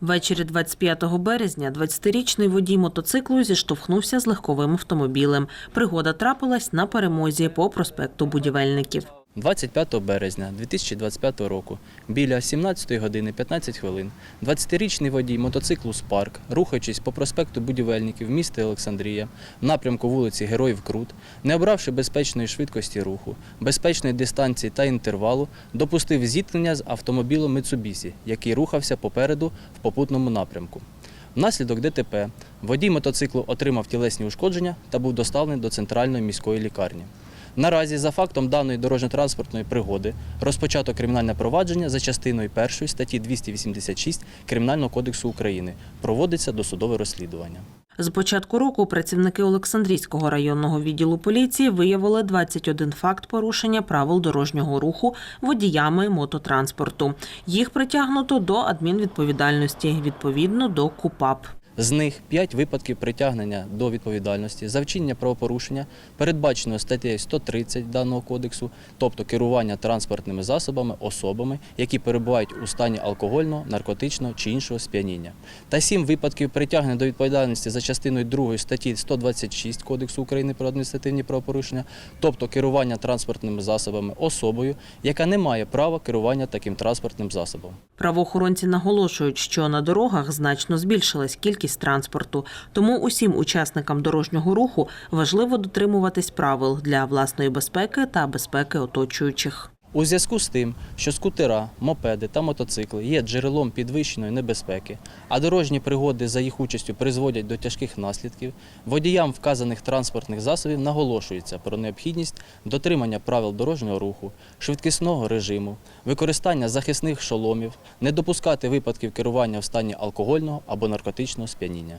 Ввечері 25 березня 20-річний водій мотоциклу зіштовхнувся з легковим автомобілем. Пригода трапилась на перемозі по проспекту Будівельників. 25 березня 2025 року біля 17 години 15 хвилин 20-річний водій мотоциклу «Спарк», рухаючись по проспекту Будівельників міста Олександрія в напрямку вулиці Героїв Крут, не обравши безпечної швидкості руху, безпечної дистанції та інтервалу, допустив зіткнення з автомобілем Mitsubishi, який рухався попереду в попутному напрямку. Внаслідок ДТП водій мотоциклу отримав тілесні ушкодження та був доставлений до центральної міської лікарні. Наразі за фактом даної дорожньо-транспортної пригоди розпочато кримінальне провадження за частиною 1 статті 286 Кримінального кодексу України. Проводиться досудове розслідування. З початку року працівники Олександрійського районного відділу поліції виявили 21 факт порушення правил дорожнього руху водіями мототранспорту. Їх притягнуто до адмінвідповідальності відповідно до КУПАП. З них 5 випадків притягнення до відповідальності за вчинення правопорушення, передбачено статтею 130 даного кодексу, тобто керування транспортними засобами особами, які перебувають у стані алкогольного, наркотичного чи іншого сп'яніння, та 7 випадків притягнення до відповідальності за частиною 2 статті 126 Кодексу України про адміністративні правопорушення, тобто керування транспортними засобами особою, яка не має права керування таким транспортним засобом. Правоохоронці наголошують, що на дорогах значно збільшилась кількість транспорту, тому усім учасникам дорожнього руху важливо дотримуватись правил для власної безпеки та безпеки оточуючих. У зв'язку з тим, що скутера, мопеди та мотоцикли є джерелом підвищеної небезпеки, а дорожні пригоди за їх участю призводять до тяжких наслідків, водіям вказаних транспортних засобів наголошується про необхідність дотримання правил дорожнього руху, швидкісного режиму, використання захисних шоломів, не допускати випадків керування в стані алкогольного або наркотичного сп'яніння.